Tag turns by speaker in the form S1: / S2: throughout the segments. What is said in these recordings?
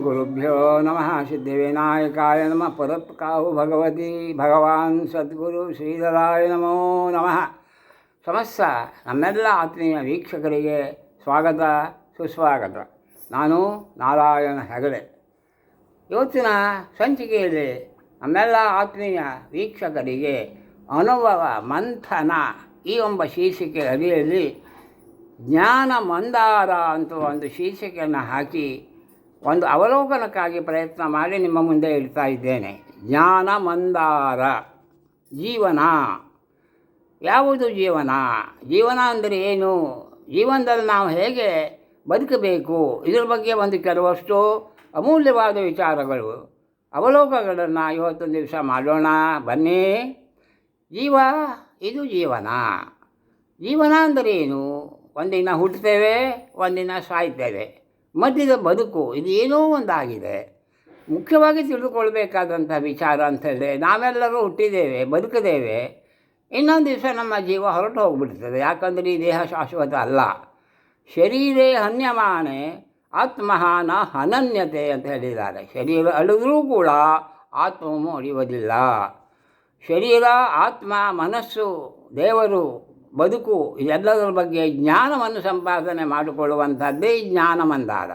S1: ಗುರುಭ್ಯೋ ನಮಃ ಸಿದ್ಧಿವಿನಾಯಕಾಯ ನಮಃ ಪುರತ್ಕಾಹು ಭಗವತಿ ಭಗವಾನ್ ಸದ್ಗುರು ಶ್ರೀಧರಾಯ ನಮೋ ನಮಃ ಸಮಸ್ತ ನಮ್ಮೆಲ್ಲ ಆತ್ಮೀಯ ವೀಕ್ಷಕರಿಗೆ ಸ್ವಾಗತ, ಸುಸ್ವಾಗತ. ನಾನು ನಾರಾಯಣ ಹೆಗಡೆ. ಇವತ್ತಿನ ಸಂಚಿಕೆಯಲ್ಲಿ ನಮ್ಮೆಲ್ಲ ಆತ್ಮೀಯ ವೀಕ್ಷಕರಿಗೆ ಅನುಭವ ಮಂಥನ ಈ ಒಂಬ ಶೀರ್ಷಿಕೆ ಅಡಿಯಲ್ಲಿ ಜ್ಞಾನ ಮಂದಾರ ಅಂತ ಒಂದು ಶೀರ್ಷಿಕೆಯನ್ನು ಹಾಕಿ ಒಂದು ಅವಲೋಕನಕ್ಕಾಗಿ ಪ್ರಯತ್ನ ಮಾಡಿ ನಿಮ್ಮ ಮುಂದೆ ಇಡ್ತಾ ಇದ್ದೇನೆ. ಜ್ಞಾನ ಮಂದಾರ. ಜೀವನ. ಯಾವುದು ಜೀವನ? ಜೀವನ ಅಂದರೆ ಏನು? ಜೀವನದಲ್ಲಿ ನಾವು ಹೇಗೆ ಬದುಕಬೇಕು? ಇದ್ರ ಬಗ್ಗೆ ಒಂದು ಕೆಲವಷ್ಟು ಅಮೂಲ್ಯವಾದ ವಿಚಾರಗಳು. ಅವಲೋಕಗಳನ್ನು ಇವತ್ತೊಂದು ದಿವಸ ಮಾಡೋಣ. ಬನ್ನಿ. ಜೀವ, ಇದು ಜೀವನ. ಜೀವನ ಅಂದರೆ ಏನು? ಒಂದಿನ ಹುಟ್ಟುತ್ತೇವೆ, ಒಂದಿನ ಸಾಯ್ತೇವೆ. ಮಧ್ಯದ ಬದುಕು, ಇದು ಒಂದಾಗಿದೆ. ಮುಖ್ಯವಾಗಿ ತಿಳಿದುಕೊಳ್ಬೇಕಾದಂಥ ವಿಚಾರ ಅಂತ ಹೇಳಿದ್ರೆ, ನಾವೆಲ್ಲರೂ ಹುಟ್ಟಿದ್ದೇವೆ ಬದುಕಿದ್ದೇವೆ ಇನ್ನೊಂದು ದಿವಸ ನಮ್ಮ ಜೀವ ಹೊರಟು ಹೋಗ್ಬಿಡ್ತದೆ. ಯಾಕಂದರೆ ಈ ದೇಹ ಶಾಶ್ವತ ಅಲ್ಲ. ಶರೀರೇ ಹನ್ಯಮಾನೆ, ಆತ್ಮಹಾನ ಅನನ್ಯತೆ ಅಂತ ಹೇಳಿದ್ದಾರೆ. ಶರೀರ ಅಳಿದ್ರೂ ಕೂಡ ಆತ್ಮವು ಅಳಿಯುವುದಿಲ್ಲ ಶರೀರ, ಆತ್ಮ, ಮನಸ್ಸು, ದೇವರು ಬದುಕು ಎಲ್ಲದರ ಬಗ್ಗೆ ಜ್ಞಾನವನ್ನು ಸಂಪಾದನೆ ಮಾಡಿಕೊಳ್ಳುವಂಥದ್ದೇ ಜ್ಞಾನ ಮಂದಾರ.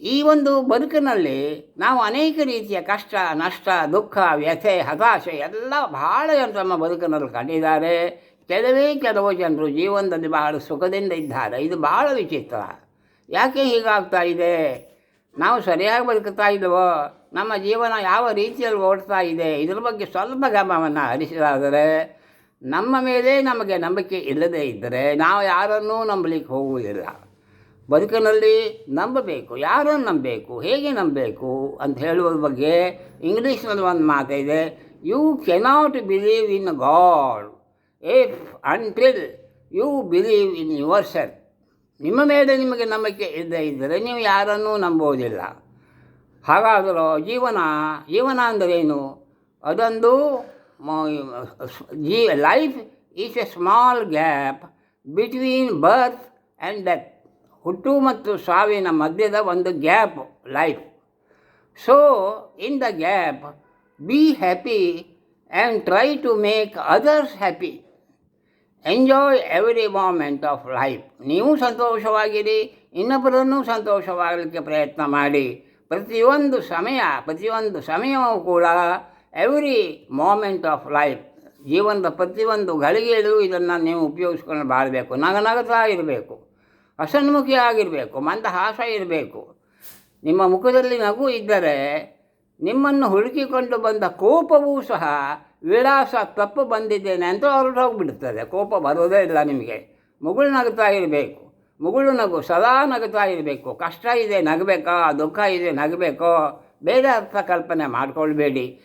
S1: ಈ ಒಂದು ಬದುಕಿನಲ್ಲಿ ನಾವು ಅನೇಕ ರೀತಿಯ ಕಷ್ಟ, ನಷ್ಟ, ದುಃಖ, ವ್ಯಥೆ, ಹತಾಶೆ ಎಲ್ಲ ಬಹಳ ಜನರು ನಮ್ಮ ಬದುಕಿನಲ್ಲಿ ಕಂಡಿದ್ದಾರೆ. ಕೆಲವೇ ಕೆಲವು ಜನರು ಜೀವನದಲ್ಲಿ ಬಹಳ ಸುಖದಿಂದ ಇದ್ದಾರೆ. ಇದು ಬಹಳ ವಿಚಿತ್ರ. ಯಾಕೆ ಹೀಗಾಗ್ತಾ ಇದೆ? ನಾವು ಸರಿಯಾಗಿ ಬದುಕ್ತಾ ಇದ್ದೇವೋ? ನಮ್ಮ ಜೀವನ ಯಾವ ರೀತಿಯಲ್ಲಿ ಓಡ್ತಾ ಇದೆ? ಇದರ ಬಗ್ಗೆ ಸ್ವಲ್ಪ ಗಮನವನ್ನು ಹರಿಸಿದಾದರೆ ನಮ್ಮ ಮೇಲೆ ನಮಗೆ ನಂಬಿಕೆ ಇಲ್ಲದೇ ಇದ್ದರೆ ನಾವು ಯಾರನ್ನೂ ನಂಬಲಿಕ್ಕೆ ಹೋಗುವುದಿಲ್ಲ. ಬದುಕಿನಲ್ಲಿ ನಂಬಬೇಕು, ಯಾರನ್ನು ನಂಬಬೇಕು, ಹೇಗೆ ನಂಬಬೇಕು ಅಂತ ಹೇಳುವ ಬಗ್ಗೆ ಇಂಗ್ಲೀಷ್ನಲ್ಲಿ ಒಂದು ಮಾತಿದೆ you cannot believe in God if until you believe in yourself ನಿಮ್ಮ ಮೇಲೆ ನಿಮಗೆ ನಂಬಿಕೆ ಇಲ್ಲದೇ ಇದ್ದರೆ ನೀವು ಯಾರನ್ನೂ ನಂಬುವುದಿಲ್ಲ. ಹಾಗಾದರೂ ಜೀವನ ಜೀವನ ಅಂದರೇನು? ಅದೊಂದು life is a small gap between birth and death ಹುಟ್ಟು ಮತ್ತು ಸಾವಿನ ಮಧ್ಯದ ಒಂದು gap life so in the gap be happy and try to make others happy enjoy every moment of life ನೀವು ಸಂತೋಷವಾಗಿರಿ, ಇನ್ನೊಬ್ಬರನ್ನು ಸಂತೋಷವಾಗಲಿಕ್ಕೆ ಪ್ರಯತ್ನ ಮಾಡಿ. ಪ್ರತಿಯೊಂದು ಸಮಯ, ಪ್ರತಿಯೊಂದು ಸಮಯವೂ ಕೂಡ ಎವ್ರಿ ಮೂಮೆಂಟ್ ಆಫ್ ಲೈಫ್ ಜೀವನದ ಪ್ರತಿಯೊಂದು ಗಳಿಗೆಯಲ್ಲೂ ಇದನ್ನು ನೀವು ಉಪಯೋಗಿಸ್ಕೊಂಡು ಬಾಳಬೇಕು. ನಗ ನಗತಾ ಇರಬೇಕು ಹಸನ್ಮುಖಿ ಆಗಿರಬೇಕು. ಮಂದಹಾಸ ಇರಬೇಕು. ನಿಮ್ಮ ಮುಖದಲ್ಲಿ ನಗು ಇದ್ದರೆ ನಿಮ್ಮನ್ನು ಹುಡುಕಿಕೊಂಡು ಬಂದ ಕೋಪವೂ ಸಹ ವಿಳಾಸ ತಪ್ಪು ಬಂದಿದ್ದೇನೆ ಅಂತ ಅವರು ಹೋಗಿಬಿಡ್ತದೆ ಕೋಪ ಬರೋದೇ ಇಲ್ಲ ನಿಮಗೆ. ಮುಗುಳು ನಗುತ್ತಾ ಇರಬೇಕು. ಮುಗುಳು ನಗು ಸದಾ ನಗುತ್ತಾ ಇರಬೇಕು. ಕಷ್ಟ ಇದೆ ನಗಬೇಕಾ? ದುಃಖ ಇದೆ ನಗಬೇಕೋ? ಬೇರೆ ಅರ್ಥ ಕಲ್ಪನೆ ಮಾಡ್ಕೊಳ್ಬೇಡಿ.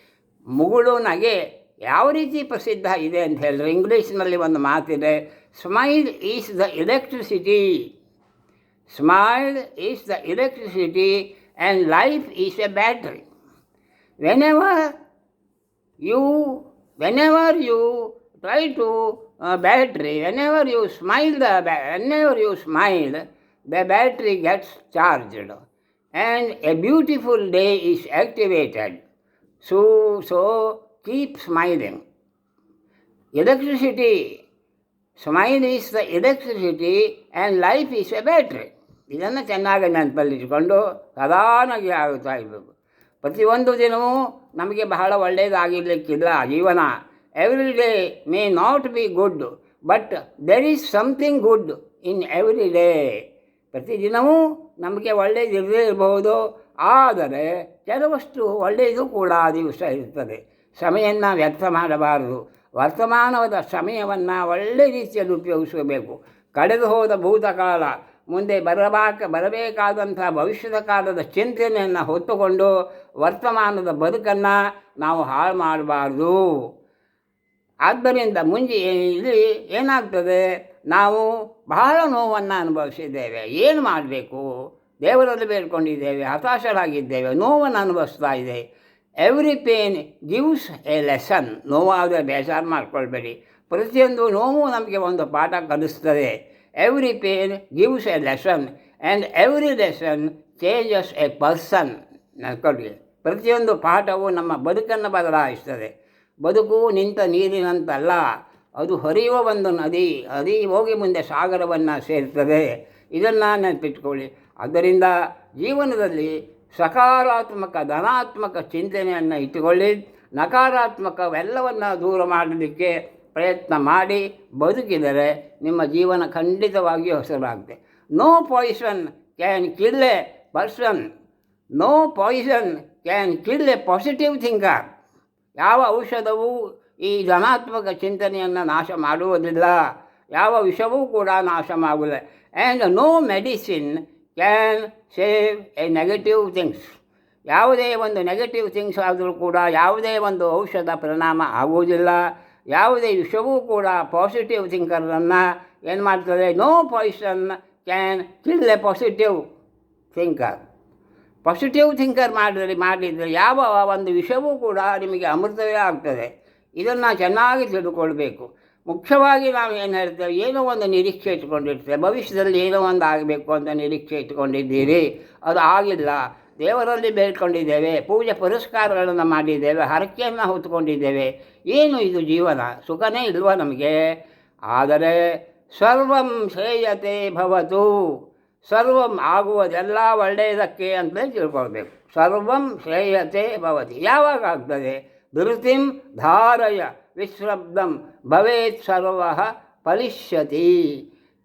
S1: ಮುಗುಳು ನಗೆ ಯಾವ ರೀತಿ ಪ್ರಸಿದ್ಧ ಇದೆ ಅಂತ ಹೇಳಿದ್ರೆ ಇಂಗ್ಲೀಷ್ನಲ್ಲಿ ಒಂದು ಮಾತಿದೆ smile is the electricity smile is the electricity and life is a battery whenever you whenever you try to uh, battery whenever you smile the ba- whenever you smile the battery gets charged and a beautiful day is activated so so, keep smiling. Electricity, smile is the electricity and life is a battery. ಇದನ್ನು ಚೆನ್ನಾಗಿ ನೆನಪಲ್ಲಿಟ್ಕೊಂಡು ಸದಾನಾಗಿ ಆಗುತ್ತಾ ಇರಬೇಕು. ಪ್ರತಿಯೊಂದು ದಿನವೂ ನಮಗೆ ಬಹಳ ಒಳ್ಳೆಯದಾಗಿರಲಿಕ್ಕಿಲ್ಲ ಜೀವನ. Every day may not be good but there is something good in every day ಪ್ರತಿದಿನವೂ ನಮಗೆ ಒಳ್ಳೆಯದಿರದೇ ಇರಬಹುದು ಆದರೆ ಕೆಲವಷ್ಟು ಒಳ್ಳೆಯದು ಕೂಡ ದಿವಸ ಇರ್ತದೆ ಸಮಯವನ್ನು ವ್ಯರ್ಥ ಮಾಡಬಾರದು. ವರ್ತಮಾನವಾದ ಸಮಯವನ್ನು ಒಳ್ಳೆಯ ರೀತಿಯಲ್ಲಿ ಉಪಯೋಗಿಸಬೇಕು ಕಳೆದು ಹೋದ ಭೂತಕಾಲ, ಮುಂದೆ ಬರಬಾಕ, ಬರಬೇಕಾದಂಥ ಭವಿಷ್ಯದ ಕಾಲದ ಚಿಂತನೆಯನ್ನು ಹೊತ್ತುಕೊಂಡು ವರ್ತಮಾನದ ಬದುಕನ್ನು ನಾವು ಹಾಳು ಮಾಡಬಾರ್ದು. ಆದ್ದರಿಂದ ಮುಂಜೆ, ಇಲ್ಲಿ ಏನಾಗ್ತದೆ? ನಾವು ಬಹಳ ನೋವನ್ನು ಅನುಭವಿಸಿದ್ದೇವೆ. ಏನು ಮಾಡಬೇಕು? ದೇವರಲ್ಲಿ ಬೇಡ್ಕೊಂಡಿದ್ದೇವೆ, ಹತಾಶರಾಗಿದ್ದೇವೆ, ನೋವನ್ನು ಅನುಭವಿಸ್ತಾ ಇದೆ. Every pain gives a lesson ನೋವಾದರೆ ಬೇಜಾರು ಮಾಡಿಕೊಳ್ಬೇಡಿ. ಪ್ರತಿಯೊಂದು ನೋವು ನಮಗೆ ಒಂದು ಪಾಠ ಕಲಿಸ್ತದೆ. Every pain gives a lesson and every lesson changes a person ನೆನ್ಕೊಳ್ಳಿ ಪ್ರತಿಯೊಂದು ಪಾಠವು ನಮ್ಮ ಬದುಕನ್ನು ಬದಲಾಯಿಸ್ತದೆ. ಬದುಕು ನಿಂತ ನೀರಿನಂತಲ್ಲ, ಅದು ಹರಿಯುವ ಒಂದು ನದಿ, ಹರಿ ಹೋಗಿ ಮುಂದೆ ಸಾಗರವನ್ನು ಸೇರ್ತದೆ. ಇದನ್ನು ನೆನಪಿಟ್ಕೊಳ್ಳಿ. ಆದ್ದರಿಂದ ಜೀವನದಲ್ಲಿ ಸಕಾರಾತ್ಮಕ, ಧನಾತ್ಮಕ ಚಿಂತನೆಯನ್ನು ಇಟ್ಟುಕೊಳ್ಳಿ, ನಕಾರಾತ್ಮಕವೆಲ್ಲವನ್ನು ದೂರ ಮಾಡಲಿಕ್ಕೆ ಪ್ರಯತ್ನ ಮಾಡಿ ಬದುಕಿದರೆ ನಿಮ್ಮ ಜೀವನ ಖಂಡಿತವಾಗಿಯೂ ಹೆಸರಾಗುತ್ತೆ. No poison can kill a person no poison can kill a positive thinker ಯಾವ ಔಷಧವೂ ಈ ಧನಾತ್ಮಕ ಚಿಂತನೆಯನ್ನು ನಾಶ ಮಾಡುವುದಿಲ್ಲ. ಯಾವ ವಿಷವೂ ಕೂಡ ನಾಶ ಮಾಡುವುದಿಲ್ಲ and no medicine can save a negative things ಯಾವುದೇ ಒಂದು ನೆಗೆಟಿವ್ ಥಿಂಗ್ಸ್ ಆದರೂ ಕೂಡ, ಯಾವುದೇ ಒಂದು ಔಷಧ ಪರಿಣಾಮ ಆಗುವುದಿಲ್ಲ. ಯಾವುದೇ ವಿಷವೂ ಕೂಡ ಪಾಸಿಟಿವ್ ಥಿಂಕರನ್ನು ಏನು ಮಾಡ್ತದೆ? No poison can kill a positive thinker positive thinker ಮಾಡಿದರೆ ಮಾಡಿದರೆ ಯಾವ ಒಂದು ವಿಷವೂ ಕೂಡ ನಿಮಗೆ ಅಮೃತವೇ ಆಗ್ತದೆ. ಇದನ್ನು ಚೆನ್ನಾಗಿ ತಿಳ್ಕೊಳ್ಬೇಕು ಮುಖ್ಯವಾಗಿ ನಾವು ಏನು ಹೇಳ್ತೇವೆ, ಏನೋ ಒಂದು ನಿರೀಕ್ಷೆ ಇಟ್ಕೊಂಡಿರ್ತೇವೆ. ಭವಿಷ್ಯದಲ್ಲಿ ಏನೋ ಒಂದು ಆಗಬೇಕು ಅಂತ ನಿರೀಕ್ಷೆ ಇಟ್ಕೊಂಡಿದ್ದೀರಿ. ಅದು ಆಗಿಲ್ಲ. ದೇವರಲ್ಲಿ ಬೇಡ್ಕೊಂಡಿದ್ದೇವೆ. ಪೂಜೆ ಪುರಸ್ಕಾರಗಳನ್ನು ಮಾಡಿದ್ದೇವೆ. ಹರಕೆಯನ್ನು ಹೊತ್ಕೊಂಡಿದ್ದೇವೆ ಏನು ಇದು ಜೀವನ? ಸುಖನೇ ಇಲ್ವ ನಮಗೆ? ಆದರೆ ಸರ್ವಂ ಶ್ರೇಯತೆ ಭವತು. ಸರ್ವಂ ಆಗುವುದೆಲ್ಲ ಒಳ್ಳೆಯದಕ್ಕೆ ಅಂತಲೇ ತಿಳ್ಕೊಳ್ಬೇಕು. ಸರ್ವಂ ಶ್ರೇಯತೆ ಭವತಿ. ಯಾವಾಗ ಆಗ್ತದೆ? ಧೃತಿಂ ಧಾರಯ. ವಿಶ್ರಬ್ದಂ ಭವೇತ್ ಸರ್ವ ಫಲಿಷ್ಯತಿ.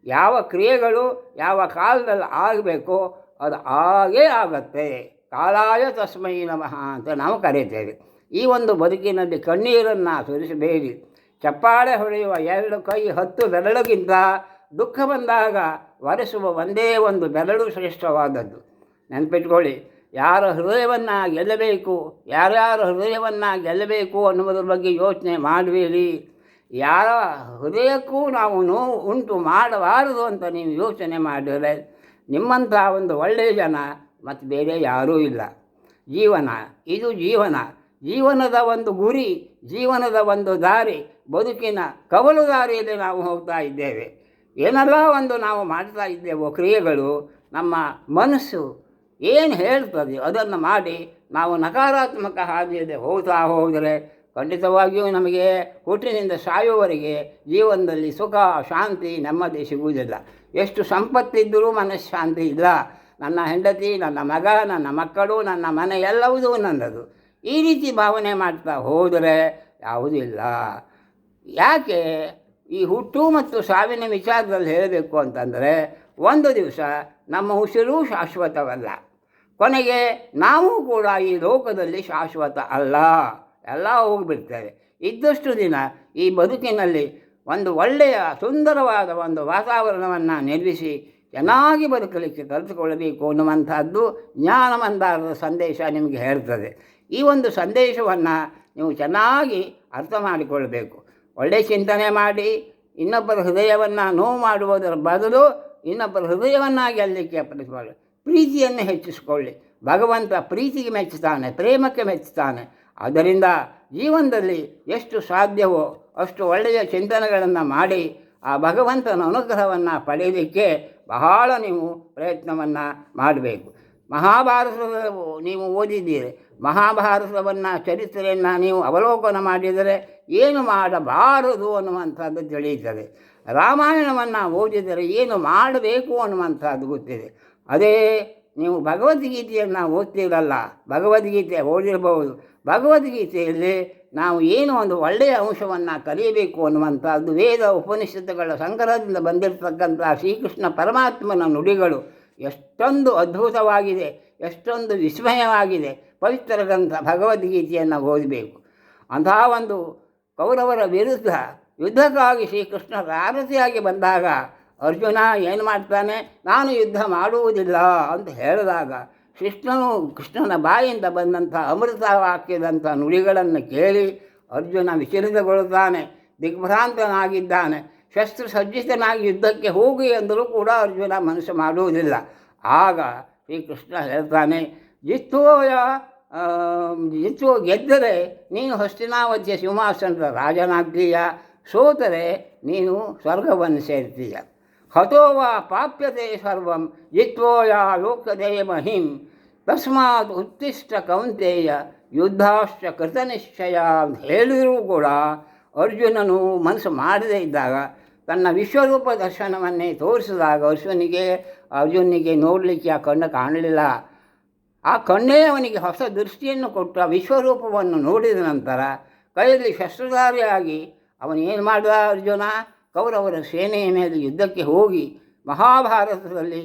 S1: ಯಾವ ಕ್ರಿಯೆಗಳು ಯಾವ ಕಾಲದಲ್ಲಿ ಆಗಬೇಕೋ ಅದು ಆಗೇ ಆಗತ್ತೆ. ಕಾಲಾಯ ತಸ್ಮೈ ನಮಃ ಅಂತ ನಾವು ಕರೀತೇವೆ ಈ ಒಂದು ಬದುಕಿನಲ್ಲಿ ಕಣ್ಣೀರನ್ನು ಸುರಿಸಬೇಡಿ. ಚಪ್ಪಾಳೆ ಹೊಡೆಯುವ ಎರಡು ಕೈ ಹತ್ತು ಬೆರಳುಗಿಂತ ದುಃಖ ಬಂದಾಗ ಒರೆಸುವ ಒಂದೇ ಒಂದು ಬೆರಳು ಶ್ರೇಷ್ಠವಾದದ್ದು. ನೆನಪಿಟ್ಕೊಳ್ಳಿ ಯಾರ ಹೃದಯವನ್ನು ಗೆಲ್ಲಬೇಕು ಯಾರ್ಯಾರ ಹೃದಯವನ್ನು ಗೆಲ್ಲಬೇಕು ಅನ್ನುವುದರ ಬಗ್ಗೆ ಯೋಚನೆ ಮಾಡಬೇಡಿ ಯಾರ ಹೃದಯಕ್ಕೂ ನಾವು ನೋವು ಉಂಟು ಮಾಡಬಾರದು ಅಂತ ನೀವು ಯೋಚನೆ ಮಾಡಿದರೆ ನಿಮ್ಮಂಥ ಒಂದು ಒಳ್ಳೆಯ ಜನ ಮತ್ತು ಬೇರೆ ಯಾರೂ ಇಲ್ಲ. ಜೀವನ, ಇದು ಜೀವನ. ಜೀವನದ ಒಂದು ಗುರಿ, ಜೀವನದ ಒಂದು ದಾರಿ, ಬದುಕಿನ ಕವಲು ದಾರಿಯಲ್ಲಿ ನಾವು ಹೋಗ್ತಾ ಇದ್ದೇವೆ. ಏನೆಲ್ಲ ಒಂದು ನಾವು ಮಾಡ್ತಾ ಇದ್ದೇವೋ ಕ್ರಿಯೆಗಳು, ನಮ್ಮ ಮನಸ್ಸು ಏನು ಹೇಳ್ತದೆ ಅದನ್ನು ಮಾಡಿ ನಾವು ನಕಾರಾತ್ಮಕ ಹಾದಿಯಲ್ಲಿ ಹೋಗ್ತಾ ಹೋದರೆ ಖಂಡಿತವಾಗಿಯೂ ನಮಗೆ ಹುಟ್ಟಿನಿಂದ ಸಾಯುವವರೆಗೆ ಜೀವನದಲ್ಲಿ ಸುಖ, ಶಾಂತಿ ನೆಮ್ಮದಿ ಸಿಗುವುದಿಲ್ಲ. ಎಷ್ಟು ಸಂಪತ್ತಿದ್ದರೂ ಮನಃಶಾಂತಿ ಇಲ್ಲ. ನನ್ನ ಹೆಂಡತಿ, ನನ್ನ ಮಗ, ನನ್ನ ಮಕ್ಕಳು, ನನ್ನ ಮನೆ ಎಲ್ಲವುದೂ ನನ್ನದು. ಈ ರೀತಿ ಭಾವನೆ ಮಾಡ್ತಾ ಹೋದರೆ ಯಾವುದೂ ಇಲ್ಲ. ಯಾಕೆ ಈ ಹುಟ್ಟು ಮತ್ತು ಸಾವಿನ ವಿಚಾರದಲ್ಲಿ ಹೇಳಬೇಕು ಅಂತಂದರೆ, ಒಂದು ದಿವಸ ನಮ್ಮ ಉಸಿರು ಶಾಶ್ವತವಲ್ಲ. ಕೊನೆಗೆ ನಾವು ಕೂಡ ಈ ಲೋಕದಲ್ಲಿ ಶಾಶ್ವತ ಅಲ್ಲ. ಎಲ್ಲ ಹೋಗಿಬಿಡ್ತೇವೆ ಇದ್ದಷ್ಟು ದಿನ ಈ ಬದುಕಿನಲ್ಲಿ ಒಂದು ಒಳ್ಳೆಯ ಸುಂದರವಾದ ಒಂದು ವಾತಾವರಣವನ್ನು ನಿರ್ಮಿಸಿ ಚೆನ್ನಾಗಿ ಬದುಕಲಿಕ್ಕೆ ಕಲಿತುಕೊಳ್ಳಬೇಕು ಅನ್ನುವಂಥದ್ದು ಜ್ಞಾನಮಂದಾರದ ಸಂದೇಶ ನಿಮಗೆ ಹೇಳ್ತದೆ. ಈ ಒಂದು ಸಂದೇಶವನ್ನು ನೀವು ಚೆನ್ನಾಗಿ ಅರ್ಥ ಮಾಡಿಕೊಳ್ಳಬೇಕು ಒಳ್ಳೆಯ ಚಿಂತನೆ ಮಾಡಿ, ಇನ್ನೊಬ್ಬರ ಹೃದಯವನ್ನು ನೋವು ಮಾಡುವುದರ ಬದಲು ಇನ್ನೊಬ್ಬರ ಹೃದಯವನ್ನಾಗಿ ಗೆಲ್ಲಲಿಕ್ಕೆ ಪ್ರತಿಪಾಡಿ ಪ್ರೀತಿಯನ್ನು ಹೆಚ್ಚಿಸಿಕೊಳ್ಳಿ. ಭಗವಂತ ಪ್ರೀತಿಗೆ ಮೆಚ್ಚುತ್ತಾನೆ ಪ್ರೇಮಕ್ಕೆ ಮೆಚ್ಚುತ್ತಾನೆ ಅದರಿಂದ ಜೀವನದಲ್ಲಿ ಎಷ್ಟು ಸಾಧ್ಯವೋ ಅಷ್ಟು ಒಳ್ಳೆಯ ಚಿಂತನೆಗಳನ್ನು ಮಾಡಿ ಆ ಭಗವಂತನ ಅನುಗ್ರಹವನ್ನು ಪಡೆಯಲಿಕ್ಕೆ ಬಹಳ ನೀವು ಪ್ರಯತ್ನವನ್ನು ಮಾಡಬೇಕು. ಮಹಾಭಾರತದ ನೀವು ಓದಿದ್ದೀರಿ. ಮಹಾಭಾರತವನ್ನು ಚರಿತ್ರೆಯನ್ನು ನೀವು ಅವಲೋಕನ ಮಾಡಿದರೆ ಏನು ಮಾಡಬಾರದು ಅನ್ನುವಂಥದ್ದು ತಿಳಿಯುತ್ತದೆ. ರಾಮಾಯಣವನ್ನು ಓದಿದರೆ ಏನು ಮಾಡಬೇಕು ಅನ್ನುವಂಥದ್ದು ಗೊತ್ತಿದೆ. ಅದೇ ನೀವು ಭಗವದ್ಗೀತೆಯನ್ನು ಓದ್ತೀರಲ್ಲ, ಭಗವದ್ಗೀತೆ ಓದಿರಬಹುದು ಭಗವದ್ಗೀತೆಯಲ್ಲಿ ನಾವು ಏನು ಒಂದು ಒಳ್ಳೆಯ ಅಂಶವನ್ನು ಕಲಿಯಬೇಕು ಅನ್ನುವಂಥದ್ದು ವೇದ ಉಪನಿಷತ್ತುಗಳ ಸಂಗ್ರಹದಿಂದ ಬಂದಿರತಕ್ಕಂಥ ಶ್ರೀಕೃಷ್ಣ ಪರಮಾತ್ಮನ ನುಡಿಗಳು ಎಷ್ಟೊಂದು ಅದ್ಭುತವಾಗಿದೆ, ಎಷ್ಟೊಂದು ವಿಸ್ಮಯವಾಗಿದೆ. ಪವಿತ್ರ ಗ್ರಂಥ ಭಗವದ್ಗೀತೆಯನ್ನು ಓದಬೇಕು. ಅಂತಹ ಒಂದು ಕೌರವರ ವಿರುದ್ಧ ಯುದ್ಧಕ್ಕಾಗಿ ಶ್ರೀಕೃಷ್ಣ ಸಾರಥಿಯಾಗಿ ಬಂದಾಗ ಅರ್ಜುನ ಏನು ಮಾಡ್ತಾನೆ? ನಾನು ಯುದ್ಧ ಮಾಡುವುದಿಲ್ಲ ಅಂತ ಹೇಳಿದಾಗ ಕೃಷ್ಣನು, ಕೃಷ್ಣನ ಬಾಯಿಂದ ಬಂದಂಥ ಅಮೃತ ವಾಕ್ಯದಂಥ ನುಡಿಗಳನ್ನು ಕೇಳಿ ಅರ್ಜುನ ವಿಚಲಿತಗೊಳ್ಳುತ್ತಾನೆ, ದಿಗ್ಭ್ರಾಂತನಾಗಿದ್ದಾನೆ. ಶಸ್ತ್ರ ಸಜ್ಜಿತನಾಗಿ ಯುದ್ಧಕ್ಕೆ ಹೋಗಿ ಎಂದರೂ ಕೂಡ ಅರ್ಜುನ ಮನಸ್ಸು ಮಾಡುವುದಿಲ್ಲ. ಆಗ ಶ್ರೀಕೃಷ್ಣ ಹೇಳ್ತಾನೆ, ಜಿತ್ತೋಯ ಜಿತ್ತು ಗೆದ್ದರೆ ನೀನು ಹಸ್ತಿನಾವತಿಯ ಸಿಂಹಾಸನದ ರಾಜನಾಗ್ತೀಯ. ಸೋತರೆ ನೀನು ಸ್ವರ್ಗವನ್ನು ಸೇರ್ತೀಯ. ಹತೋ ವಾ ಪ್ರಾಪ್ಯತೆ ಸರ್ವಂ ಜಿತ್ವೋಯ ಲೋಕದೇ ಮಹಿಂ ತಸ್ಮಾತ್ ಉತ್ತಿಷ್ಟ ಕೌಂತೆಯ ಯುದ್ಧಾಶ್ಚ ಕೃತನಿಶ್ಚಯ ಅಂತ ಹೇಳಿದರೂ ಕೂಡ ಅರ್ಜುನನು ಮನಸ್ಸು ಮಾಡದೇ ಇದ್ದಾಗ ತನ್ನ ವಿಶ್ವರೂಪ ದರ್ಶನವನ್ನೇ ತೋರಿಸಿದಾಗ ಅರ್ಜುನಿಗೆ ಅರ್ಜುನಿಗೆ ನೋಡಲಿಕ್ಕೆ ಆ ಕಣ್ಣು ಕಾಣಲಿಲ್ಲ. ಆ ಕಣ್ಣೇ ಅವನಿಗೆ ಹೊಸ ದೃಷ್ಟಿಯನ್ನು ಕೊಟ್ಟು ವಿಶ್ವರೂಪವನ್ನು ನೋಡಿದ ನಂತರ ಕೈಯಲ್ಲಿ ಶಸ್ತ್ರಧಾರಿಯಾಗಿ ಅವನು ಏನು ಮಾಡಿದ ಅರ್ಜುನ? ಕೌರವರ ಸೇನೆಯ ಮೇಲೆ ಯುದ್ಧಕ್ಕೆ ಹೋಗಿ ಮಹಾಭಾರತದಲ್ಲಿ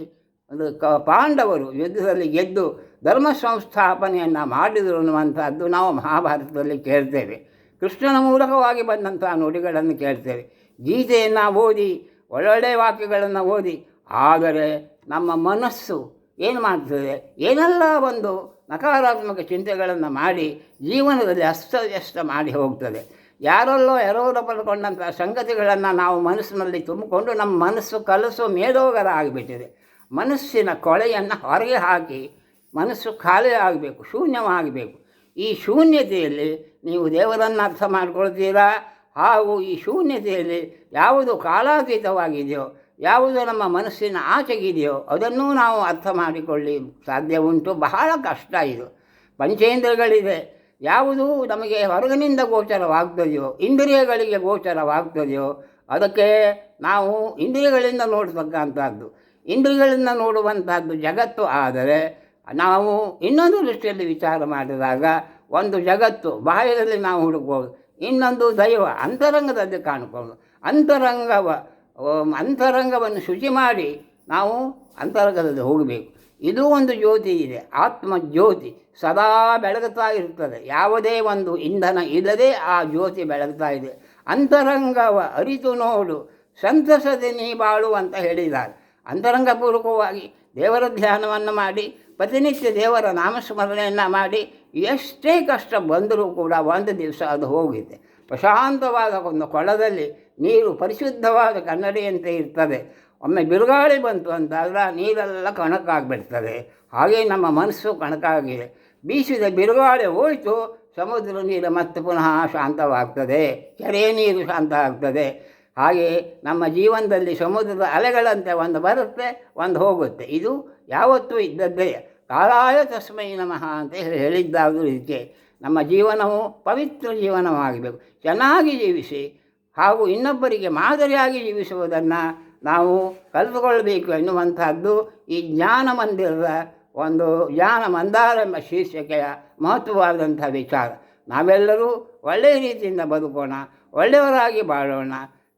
S1: ಕ ಪಾಂಡವರು ಯುದ್ಧದಲ್ಲಿ ಗೆದ್ದು ಧರ್ಮ ಸಂಸ್ಥಾಪನೆಯನ್ನು ಮಾಡಿದರು ಅನ್ನುವಂಥದ್ದು ನಾವು ಮಹಾಭಾರತದಲ್ಲಿ ಕೇಳ್ತೇವೆ. ಕೃಷ್ಣನ ಮೂಲಕವಾಗಿ ಬಂದಂಥ ನುಡಿಗಳನ್ನು ಕೇಳ್ತೇವೆ. ಗೀತೆಯನ್ನು ಓದಿ ಒಳ್ಳೊಳ್ಳೆಯ ವಾಕ್ಯಗಳನ್ನು ಓದಿ, ಆದರೆ ನಮ್ಮ ಮನಸ್ಸು ಏನು ಮಾಡ್ತದೆ? ಏನೆಲ್ಲ ಒಂದು ನಕಾರಾತ್ಮಕ ಚಿಂತೆಗಳನ್ನು ಮಾಡಿ ಜೀವನದಲ್ಲಿ ಅಸ್ತವ್ಯಸ್ತ ಮಾಡಿ ಹೋಗ್ತದೆ. ಯಾರಲ್ಲೋ ಯಾರೋ ಪಡ್ಕೊಂಡಂಥ ಸಂಗತಿಗಳನ್ನು ನಾವು ಮನಸ್ಸಿನಲ್ಲಿ ತುಂಬಿಕೊಂಡು ನಮ್ಮ ಮನಸ್ಸು ಕಲಸು ಮೇಲೋಗರ ಆಗಿಬಿಟ್ಟಿದೆ. ಮನಸ್ಸಿನ ಕೊಳೆಯನ್ನು ಹೊರಗೆ ಹಾಕಿ ಮನಸ್ಸು ಖಾಲಿ ಆಗಬೇಕು, ಶೂನ್ಯವಾಗಬೇಕು. ಈ ಶೂನ್ಯತೆಯಲ್ಲಿ ನೀವು ದೇವರನ್ನು ಅರ್ಥ ಮಾಡ್ಕೊಳ್ತೀರಾ? ಹಾಗೂ ಈ ಶೂನ್ಯತೆಯಲ್ಲಿ ಯಾವುದು ಕಾಲಾತೀತವಾಗಿದೆಯೋ, ಯಾವುದು ನಮ್ಮ ಮನಸ್ಸಿನ ಆಚೆಗಿದೆಯೋ, ಅದನ್ನು ನಾವು ಅರ್ಥ ಮಾಡಿಕೊಳ್ಳಿ ಸಾಧ್ಯ ಉಂಟು. ಬಹಳ ಕಷ್ಟ ಇದು. ಪಂಚೇಂದ್ರಗಳಿದೆ. ಯಾವುದು ನಮಗೆ ಹೊರಗಿನಿಂದ ಗೋಚರವಾಗ್ತದೆಯೋ, ಇಂದ್ರಿಯಗಳಿಗೆ ಗೋಚರವಾಗ್ತದೆಯೋ, ಅದಕ್ಕೆ ನಾವು ಇಂದ್ರಿಯಗಳಿಂದ ನೋಡತಕ್ಕಂಥದ್ದು ಇಂದ್ರಿಯಗಳಿಂದ ನೋಡುವಂಥದ್ದು ಜಗತ್ತು ಆದರೆ ನಾವು ಇನ್ನೊಂದು ದೃಷ್ಟಿಯಲ್ಲಿ ವಿಚಾರ ಮಾಡಿದಾಗ ಒಂದು ಜಗತ್ತು ಬಾಹ್ಯದಲ್ಲಿ ನಾವು ಹುಡುಕ್ಬೋದು ಇನ್ನೊಂದು ದೈವ ಅಂತರಂಗದಲ್ಲಿ ಕಾಣಿಕೊಂಡು ಅಂತರಂಗವ ಅಂತರಂಗವನ್ನು ಶುಚಿ ಮಾಡಿ ನಾವು ಅಂತರಂಗದಲ್ಲಿ ಹೋಗಬೇಕು. ಇದು ಒಂದು ಜ್ಯೋತಿ ಇದೆ. ಆತ್ಮ ಜ್ಯೋತಿ ಸದಾ ಬೆಳಗುತ್ತಾ ಇರುತ್ತದೆ. ಯಾವುದೇ ಒಂದು ಇಂಧನ ಇಲ್ಲದೆ ಆ ಜ್ಯೋತಿ ಬೆಳಗ್ತಾ ಇದೆ. ಅಂತರಂಗವ ಅರಿತು ನೋಡು. ಸಂತಸದೆ ನೀ ಬಾಳು ಅಂತ ಹೇಳಿದ್ದಾರೆ. ಅಂತರಂಗಪೂರ್ವಕವಾಗಿ ದೇವರ ಧ್ಯಾನವನ್ನು ಮಾಡಿ, ಪ್ರತಿನಿತ್ಯ ದೇವರ ನಾಮಸ್ಮರಣೆಯನ್ನು ಮಾಡಿ, ಎಷ್ಟೇ ಕಷ್ಟ ಬಂದರೂ ಕೂಡ ಒಂದು ದಿವಸ ಅದು ಹೋಗಿದೆ. ಪ್ರಶಾಂತವಾದ ಒಂದು ಕೊಳದಲ್ಲಿ ನೀರು ಪರಿಶುದ್ಧವಾದ ಕನ್ನಡಿಯಂತೆ ಇರ್ತದೆ. ಒಮ್ಮೆ ಬಿರುಗಾಳಿ ಬಂತು ಅಂತಾದ್ರೆ ನೀರೆಲ್ಲ ಕಣಕ್ಕಾಗ್ಬಿಡ್ತದೆ. ಹಾಗೆ ನಮ್ಮ ಮನಸ್ಸು ಕಣಕಾಗಿದೆ ಬೀಸಿದ ಬಿರುಗಾಳಿ ಹೋಯಿತು, ಸಮುದ್ರ ನೀರು ಮತ್ತೆ ಪುನಃ ಶಾಂತವಾಗ್ತದೆ. ಕೆರೆ ನೀರು ಶಾಂತ ಆಗ್ತದೆ ಹಾಗೆ ನಮ್ಮ ಜೀವನದಲ್ಲಿ ಸಮುದ್ರದ ಅಲೆಗಳಂತೆ ಒಂದು ಬರುತ್ತೆ, ಒಂದು ಹೋಗುತ್ತೆ. ಇದು ಯಾವತ್ತೂ ಇದ್ದದ್ದೇ ಕಾಲಾಯ ತಸ್ಮೈ ನಮಃ ಅಂತ ಹೇಳಿ ಹೇಳಿದ್ದಾದರೂ ಇದಕ್ಕೆ ನಮ್ಮ ಜೀವನವು ಪವಿತ್ರ ಜೀವನವಾಗಬೇಕು ಚೆನ್ನಾಗಿ ಜೀವಿಸಿ ಹಾಗೂ ಇನ್ನೊಬ್ಬರಿಗೆ ಮಾದರಿಯಾಗಿ ಜೀವಿಸುವುದನ್ನು ನಾವು ಕಲಿತುಕೊಳ್ಬೇಕು ಎನ್ನುವಂಥದ್ದು ಈ ಜ್ಞಾನ ಮಂದಿರದ ಒಂದು ಜ್ಞಾನ ಮಂದಾರ ಎಂಬ ಶೀರ್ಷಿಕೆಯ ಮಹತ್ವವಾದಂಥ ವಿಚಾರ. ನಾವೆಲ್ಲರೂ ಒಳ್ಳೆಯ ರೀತಿಯಿಂದ ಬದುಕೋಣ, ಒಳ್ಳೆಯವರಾಗಿ ಬಾಳೋಣ,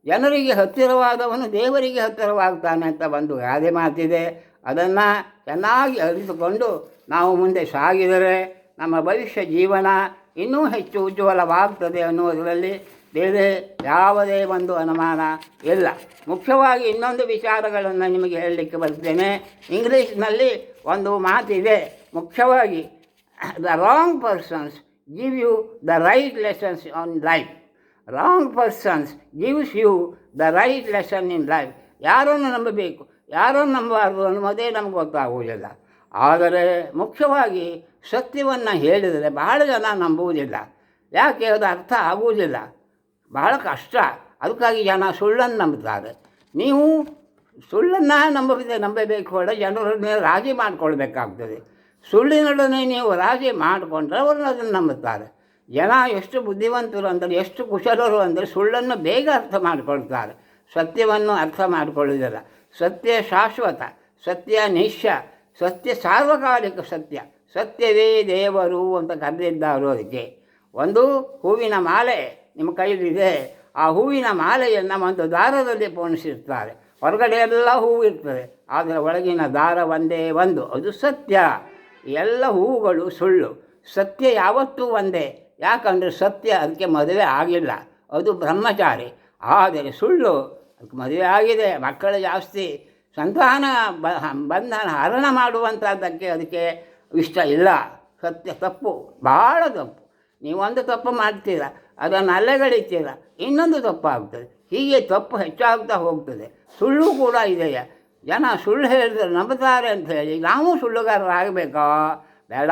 S1: ಜನರಿಗೆ ಹತ್ತಿರವಾದವನು ದೇವರಿಗೆ ಹತ್ತಿರವಾಗ್ತಾನೆ ಅಂತ ಒಂದು ಗಾದೆ ಮಾತಿದೆ. ಅದನ್ನು ಚೆನ್ನಾಗಿ ಅರಿತುಕೊಂಡು ನಾವು ಮುಂದೆ ಸಾಗಿದರೆ ನಮ್ಮ ಭವಿಷ್ಯ ಜೀವನ ಇನ್ನೂ ಹೆಚ್ಚು ಉಜ್ವಲವಾಗ್ತದೆ ಅನ್ನುವುದರಲ್ಲಿ ಬೇರೆ ಯಾವುದೇ ಒಂದು ಅನುಮಾನ ಇಲ್ಲ. ಮುಖ್ಯವಾಗಿ ಇನ್ನೊಂದು ವಿಚಾರಗಳನ್ನು ನಿಮಗೆ ಹೇಳಲಿಕ್ಕೆ ಬರ್ತೇನೆ ಇಂಗ್ಲೀಷ್ನಲ್ಲಿ ಒಂದು ಮಾತಿದೆ. ಮುಖ್ಯವಾಗಿ the wrong persons give you the right lessons on life wrong persons gives you the right lesson in life ಯಾರನ್ನು ನಂಬಬೇಕು? ಯಾರನ್ನು ನಂಬಬಾರ್ದು ಅನ್ನೋದೇ ನಮ್ಗೆ ಗೊತ್ತಾಗುವುದಿಲ್ಲ. ಆದರೆ ಮುಖ್ಯವಾಗಿ ಸತ್ಯವನ್ನು ಹೇಳಿದರೆ ಬಹಳ ಜನ ನಂಬುವುದಿಲ್ಲ. ಯಾಕೆ? ಅದು ಅರ್ಥ ಆಗುವುದಿಲ್ಲ. ಬಹಳ ಕಷ್ಟ. ಅದಕ್ಕಾಗಿ ಜನ ಸುಳ್ಳನ್ನು ನಂಬುತ್ತಾರೆ ನೀವು ಸುಳ್ಳನ್ನು ನಂಬದೆ ನಂಬಬೇಕು ಕೂಡ ಜನರೊಡನೆ ರಾಜಿ ಮಾಡಿಕೊಳ್ಬೇಕಾಗ್ತದೆ. ಸುಳ್ಳಿನೊಡನೆ ನೀವು ರಾಜಿ ಮಾಡಿಕೊಂಡ್ರೆ ಅವ್ರನ್ನ ಅದನ್ನು ನಂಬುತ್ತಾರೆ. ಜನ ಎಷ್ಟು ಬುದ್ಧಿವಂತರು ಅಂದರೆ, ಎಷ್ಟು ಕುಶಲರು ಅಂದರೆ ಸುಳ್ಳನ್ನು ಬೇಗ ಅರ್ಥ ಮಾಡಿಕೊಳ್ತಾರೆ. ಸತ್ಯವನ್ನು ಅರ್ಥ ಮಾಡಿಕೊಳ್ಳುವುದಿಲ್ಲ. ಸತ್ಯ ಶಾಶ್ವತ, ಸತ್ಯ ನಿಶ್ಯ ಸತ್ಯ ಸಾರ್ವಕಾಲಿಕ ಸತ್ಯ, ಸತ್ಯವೇ ದೇವರು ಅಂತ ಕರೆದಿದ್ದಾರು ಅದಕ್ಕೆ. ಒಂದು ಹೂವಿನ ಮಾಲೆ ನಿಮ್ಮ ಕೈಲಿದೆ. ಆ ಹೂವಿನ ಮಾಲೆಯನ್ನು ಒಂದು ದಾರದಲ್ಲಿ ಪೋಣಿಸಿರ್ತಾರೆ. ಹೊರಗಡೆ ಎಲ್ಲ ಹೂವು ಇರ್ತದೆ. ಆದರೆ ಒಳಗಿನ ದಾರ ಒಂದೇ ಒಂದು. ಅದು ಸತ್ಯ. ಎಲ್ಲ ಹೂವುಗಳು ಸುಳ್ಳು. ಸತ್ಯ ಯಾವತ್ತೂ ಒಂದೇ. ಯಾಕಂದರೆ ಸತ್ಯ ಅದಕ್ಕೆ ಮದುವೆ ಆಗಿಲ್ಲ. ಅದು ಬ್ರಹ್ಮಚಾರಿ. ಆದರೆ ಸುಳ್ಳು ಅದಕ್ಕೆ ಮದುವೆ ಆಗಿದೆ. ಮಕ್ಕಳು ಜಾಸ್ತಿ. ಸಂತಾನ ಬ, ಬಂಧನ ಹರಣ ಮಾಡುವಂಥದ್ದಕ್ಕೆ ಅದಕ್ಕೆ ಇಷ್ಟ ಇಲ್ಲ. ಸತ್ಯ ತಪ್ಪು. ಭಾಳ ತಪ್ಪು. ನೀವೊಂದು ತಪ್ಪು ಮಾಡ್ತೀರ? ಅದನ್ನು ಅಲೆಗಡಿತೀರ ಇನ್ನೊಂದು ತಪ್ಪಾಗ್ತದೆ. ಹೀಗೆ ತಪ್ಪು ಹೆಚ್ಚಾಗ್ತಾ ಹೋಗ್ತದೆ. ಸುಳ್ಳು ಕೂಡ ಇದೆಯಾ? ಜನ ಸುಳ್ಳು ಹೇಳಿದ್ರೆ ನಂಬುತ್ತಾರೆ ಅಂತ ಹೇಳಿ, ನಾವು ಸುಳ್ಳುಗಾರರಾಗಬೇಕಾ? ಬೇಡ.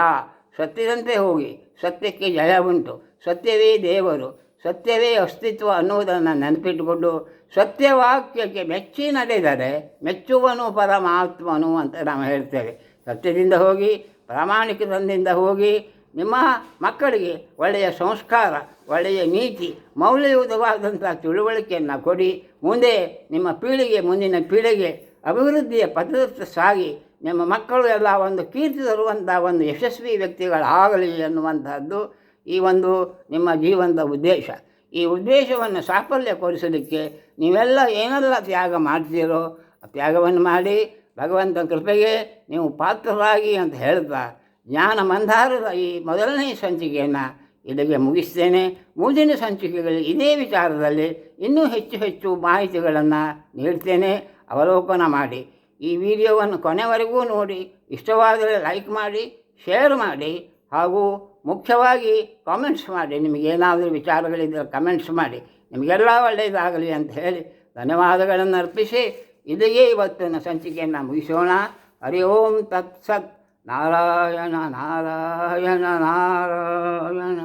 S1: ಸತ್ಯದಂತೆ ಹೋಗಿ, ಸತ್ಯಕ್ಕೆ ಜಯ ಉಂಟು. ಸತ್ಯವೇ ದೇವರು, ಸತ್ಯವೇ ಅಸ್ತಿತ್ವ ಅನ್ನುವುದನ್ನು ನೆನಪಿಟ್ಟುಕೊಂಡು ಸತ್ಯವಾಕ್ಯಕ್ಕೆ ಮೆಚ್ಚಿ ನಡೆದರೆ ಮೆಚ್ಚುವನು ಪರಮಾತ್ಮನು ಅಂತ ನಾವು ಹೇಳ್ತೇವೆ. ಸತ್ಯದಿಂದ ಹೋಗಿ ಪ್ರಾಮಾಣಿಕದಿಂದ ಹೋಗಿ ನಿಮ್ಮ ಮಕ್ಕಳಿಗೆ ಒಳ್ಳೆಯ ಸಂಸ್ಕಾರ ಒಳ್ಳೆಯ ನೀತಿ, ಮೌಲ್ಯಯುತವಾದಂಥ ತಿಳುವಳಿಕೆಯನ್ನು ಕೊಡಿ. ಮುಂದೆ ನಿಮ್ಮ ಪೀಳಿಗೆ, ಮುಂದಿನ ಪೀಳಿಗೆ ಅಭಿವೃದ್ಧಿಯ ಪಥದತ್ತ ಸಾಗಿ, ನಿಮ್ಮ ಮಕ್ಕಳು ಎಲ್ಲ ಒಂದು ಕೀರ್ತಿ ತರುವಂಥ ಒಂದು ಯಶಸ್ವಿ ವ್ಯಕ್ತಿಗಳಾಗಲಿ ಎನ್ನುವಂಥದ್ದು ಈ ಒಂದು ನಿಮ್ಮ ಜೀವನದ ಉದ್ದೇಶ. ಈ ಉದ್ದೇಶವನ್ನು ಸಾಫಲ್ಯಗೊಳಿಸಲಿಕ್ಕೆ ನೀವೆಲ್ಲ ಏನೆಲ್ಲ ತ್ಯಾಗ ಮಾಡ್ತೀರೋ ಆ ತ್ಯಾಗವನ್ನು ಮಾಡಿ, ಭಗವಂತನ ಕೃಪೆಗೆ ನೀವು ಪಾತ್ರರಾಗಿ ಅಂತ ಹೇಳ್ತಾ, ಜ್ಞಾನ ಮಂದಾರದ ಈ ಮೊದಲನೇ ಸಂಚಿಕೆಯನ್ನು ಇಲ್ಲಿಗೆ ಮುಗಿಸ್ತೇನೆ. ಮುಂದಿನ ಸಂಚಿಕೆಗಳಲ್ಲಿ ಇದೇ ವಿಚಾರದಲ್ಲಿ ಇನ್ನೂ ಹೆಚ್ಚು ಹೆಚ್ಚು ಮಾಹಿತಿಗಳನ್ನು ನೀಡ್ತೇನೆ. ಅವಲೋಕನ ಮಾಡಿ. ಈ ವಿಡಿಯೋವನ್ನು ಕೊನೆವರೆಗೂ ನೋಡಿ. ಇಷ್ಟವಾದರೆ ಲೈಕ್ ಮಾಡಿ, ಶೇರ್ ಮಾಡಿ ಹಾಗೂ ಮುಖ್ಯವಾಗಿ ಕಾಮೆಂಟ್ಸ್ ಮಾಡಿ. ನಿಮಗೇನಾದರೂ ವಿಚಾರಗಳಿದ್ದರೆ ಕಮೆಂಟ್ಸ್ ಮಾಡಿ. ನಿಮಗೆಲ್ಲ ಒಳ್ಳೆಯದಾಗಲಿ ಅಂತ ಹೇಳಿ ಧನ್ಯವಾದಗಳನ್ನು ಅರ್ಪಿಸಿ. ಇದೆಯೇ ಇವತ್ತಿನ ಸಂಚಿಕೆಯನ್ನು ಮುಗಿಸೋಣ. ಹರಿ ಓಂ ತತ್ಸತ್. ನಾರಾಯಣ ನಾರಾಯಣ ನಾರಾಯಣ